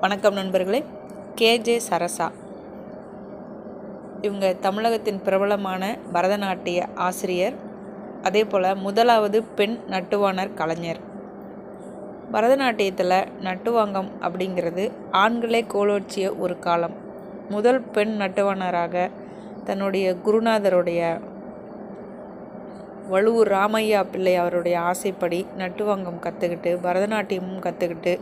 வணக்கம் நண்பர்களே. K J Sarasa. இவங்க தமிழகத்தின் பிரபலமான பரதநாட்டிய ஆசிரியர். அதே போல் முதலாவது பெண் நட்டுவானர் கலைஞர். பரதநாட்டியத்தில் நட்டுவாங்கம் அப்படிங்கிறது ஆண்களே கோலோச்சிய ஒரு காலம். முதல் பெண் நட்டுவானராக தன்னுடைய குருநாதருடைய வலுவூர் ராமையா பிள்ளை அவருடைய ஆசைப்படி நட்டுவாங்கம் கற்றுக்கிட்டு பரதநாட்டியமும் கற்றுக்கிட்டு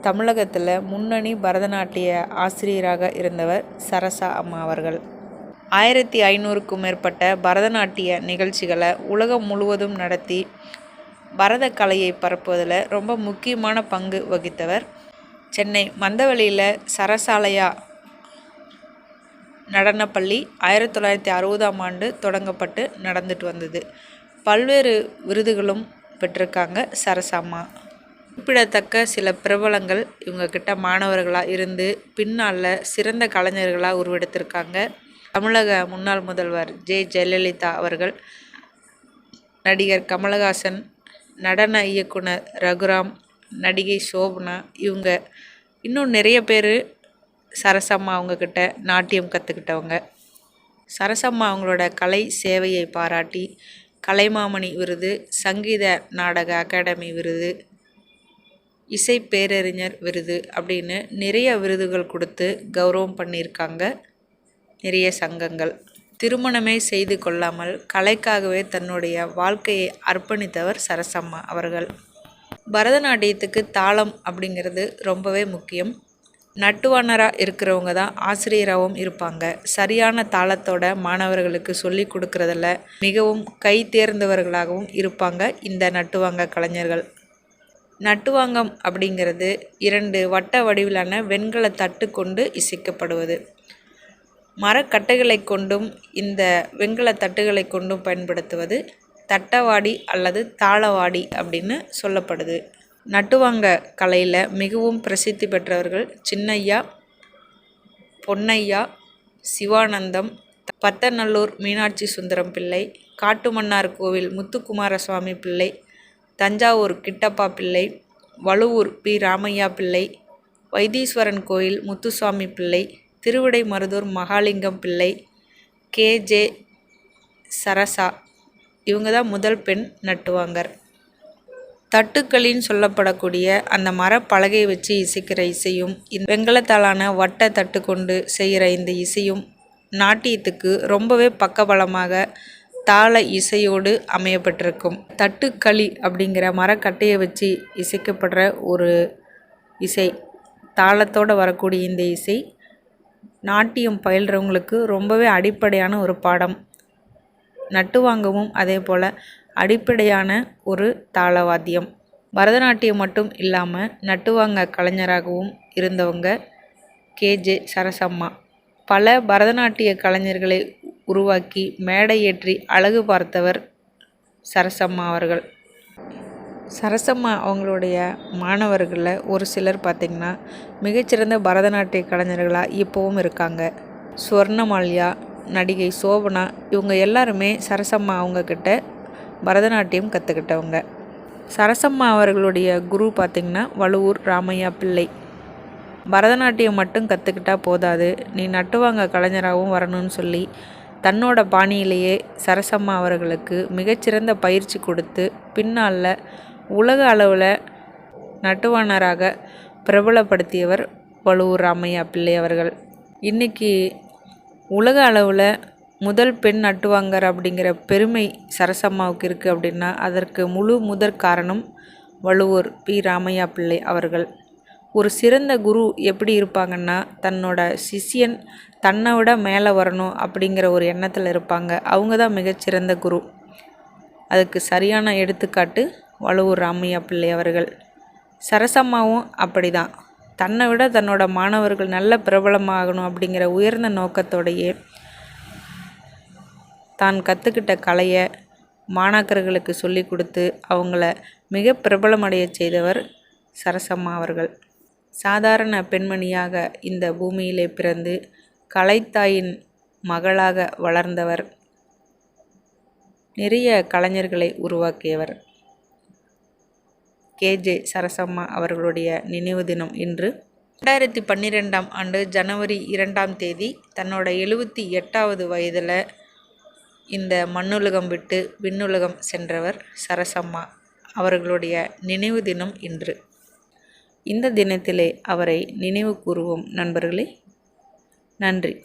தமிழகத்தில் முன்னணி பரதநாட்டிய ஆசிரியராக இருந்தவர் சரசா அம்மா அவர்கள். ஆயிரத்தி ஐநூறுக்கும் மேற்பட்ட பரதநாட்டிய நிகழ்ச்சிகளை உலகம் முழுவதும் நடத்தி பரத கலையை பரப்புவதில் ரொம்ப முக்கியமான பங்கு வகித்தவர். சென்னை மந்தவெளியில் சரசாலையா நடனப்பள்ளி ஆயிரத்தி தொள்ளாயிரத்தி அறுபதாம் ஆண்டு தொடங்கப்பட்டு நடந்துட்டு வந்தது. பல்வேறு விருதுகளும் பெற்றிருக்காங்க சரசாம்மா குறிப்பிடத்தக்க சில பிரபலங்கள் இவங்கக்கிட்ட மாணவர்களாக இருந்து பின்னால் சிறந்த கலைஞர்களாக உருவெடுத்திருக்காங்க. தமிழக முன்னாள் முதல்வர் ஜெ. ஜெயலலிதா அவர்கள் நடிகர் கமலஹாசன் நடன இயக்குனர் ரகுராம் நடிகை சோபனா இவங்க இன்னும் நிறைய பேர் சரசம்மா அவங்கக்கிட்ட நாட்டியம் கற்றுக்கிட்டவங்க சரசம்மா அவங்களோட கலை சேவையை பாராட்டி கலைமாமணி விருது சங்கீத நாடக அகாடமி விருது இசை பேரறிஞர் விருது அப்படின்னு நிறைய விருதுகள் கொடுத்து கௌரவம் பண்ணியிருக்காங்க. நிறைய சங்கங்கள். திருமணமே செய்து கொள்ளாமல் கலைக்காகவே தன்னுடைய வாழ்க்கையை அர்ப்பணித்தவர் சரசம்மா அவர்கள். பரதநாட்டியத்துக்கு தாளம் அப்படிங்கிறது ரொம்பவே முக்கியம். நட்டுவானராக இருக்கிறவங்க தான் ஆசிரியராகவும் இருப்பாங்க. சரியான தாளத்தோட மாணவர்களுக்கு சொல்லி கொடுக்குறதில் மிகவும் கை தேர்ந்தவர்களாகவும் இருப்பாங்க இந்த நட்டுவாங்க கலைஞர்கள். நட்டுவாங்கம் அப்படிங்கிறது இரண்டு வட்ட வடிவிலான வெண்கல தட்டு கொண்டு இசைக்கப்படுவது. மரக்கட்டைகளை கொண்டும் இந்த வெண்கல தட்டுகளை கொண்டும் பயன்படுத்துவது தட்டவாடி அல்லது தாளவாடி அப்படின்னு சொல்லப்படுது. நட்டுவாங்க கலையில் மிகவும் பிரசித்தி பெற்றவர்கள் சின்னையா பொன்னையா சிவானந்தம் பத்தநல்லூர் மீனாட்சி சுந்தரம் பிள்ளை காட்டுமன்னார் கோவில் முத்துக்குமார சுவாமி பிள்ளை தஞ்சாவூர் கிட்டப்பா பிள்ளை வழுவூர் பி. ராமையா பிள்ளை வைத்தீஸ்வரன் கோயில் முத்துசுவாமி பிள்ளை திருவிடை மருதூர் மகாலிங்கம் பிள்ளை கே. ஜே. சரசா. இவங்க தான் முதல் பெண் நட்டுவாங்கர். தட்டுக்களின்னு சொல்லப்படக்கூடிய அந்த மரப்பலகை வச்சு இசைக்கிற இசையும் இந்த வெங்கலத்தாலான வட்ட தட்டு கொண்டு செய்கிற இந்த இசையும் நாட்டியத்துக்கு ரொம்பவே பக்கபலமாக தாள இசையோடு அமையப்பட்டிருக்கும். தட்டுக்களி அப்படிங்கிற மரக்கட்டையை வச்சு இசைக்கப்படுற ஒரு இசை. தாளத்தோடு வரக்கூடிய இந்த இசை நாட்டியம் பயில்றவங்களுக்கு ரொம்பவே அடிப்படையான ஒரு பாடம். நட்டுவாங்கவும் அதே போல் அடிப்படையான ஒரு தாளவாத்தியம். பரதநாட்டியம் மட்டும் இல்லாமல் நட்டுவாங்க கலைஞராகவும் இருந்தவங்க கேஜே சரசம்மா. பல பரதநாட்டிய கலைஞர்களை உருவாக்கி மேடை ஏற்றி அழகு பார்த்தவர் சரசம்மா அவர்கள். சரசம்மா அவங்களுடைய மாணவர்களில் ஒரு சிலர் பார்த்திங்கன்னா மிகச்சிறந்த பரதநாட்டிய கலைஞர்களாக இப்போவும் இருக்காங்க. ஸ்வர்ணமால்யா நடிகை சோபனா இவங்க எல்லாருமே சரசம்மா அவங்கக்கிட்ட பரதநாட்டியம் கற்றுக்கிட்டவங்க சரசம்மா அவர்களுடைய குரு பார்த்திங்கன்னா வழுவூர் ராமையா பிள்ளை. பரதநாட்டியம் மட்டும் கற்றுக்கிட்டா போதாது. நீ நட்டுவாங்க கலைஞராகவும் வரணும்னு சொல்லி தன்னோட பாணியிலேயே சரசம்மா அவர்களுக்கு மிகச்சிறந்த பயிற்சி கொடுத்து பின்னால் உலக அளவில் நட்டுவானராக பிரபலப்படுத்தியவர் வழுவூர் ராமையா பிள்ளை அவர்கள். இன்றைக்கி உலக அளவில் முதல் பெண் நட்டுவாங்கர் அப்படிங்கிற பெருமை சரசம்மாவுக்கு இருக்குது அப்படின்னா அதற்கு முழு முதற் காரணம் வழுவூர் பி. ராமையா பிள்ளை அவர்கள். ஒரு சிறந்த குரு எப்படி இருப்பாங்கன்னா தன்னோட சிஷியன் தன்னை விட மேலே வரணும் அப்படிங்கிற ஒரு எண்ணத்தில் இருப்பாங்க. அவங்க தான் மிகச்சிறந்த குரு. அதுக்கு சரியான எடுத்துக்காட்டு வழுவூர் ராமையா பிள்ளை அவர்கள். சரசம்மாவும் அப்படி தான் தன்னை விட தன்னோட மாணவர்கள் நல்ல பிரபலமாகணும் அப்படிங்கிற உயர்ந்த நோக்கத்தோடையே தான் கற்றுக்கிட்ட கலையை மாணாக்கர்களுக்கு சொல்லி கொடுத்து அவங்கள மிக பிரபலமடைய செய்தவர் சரசம்மா அவர்கள். சாதாரண பெண்மணியாக இந்த பூமியிலே பிறந்து கலைத்தாயின் மகளாக வளர்ந்தவர். நிறைய கலைஞர்களை உருவாக்கியவர். கேஜே சரசம்மா அவர்களுடைய நினைவு தினம் இன்று ரெண்டாயிரத்தி பன்னிரெண்டாம் ஆண்டு ஜனவரி இரண்டாம் தேதி தன்னோட எழுபத்தி எட்டாவது வயதில் இந்த மண்ணுலகம் விட்டு விண்ணுலகம் சென்றவர் சரசம்மா அவர்களுடைய நினைவு தினம் இன்று. இந்த தினத்திலே அவரை நினைவு கூறுவோம் நண்பர்களே. நன்றி.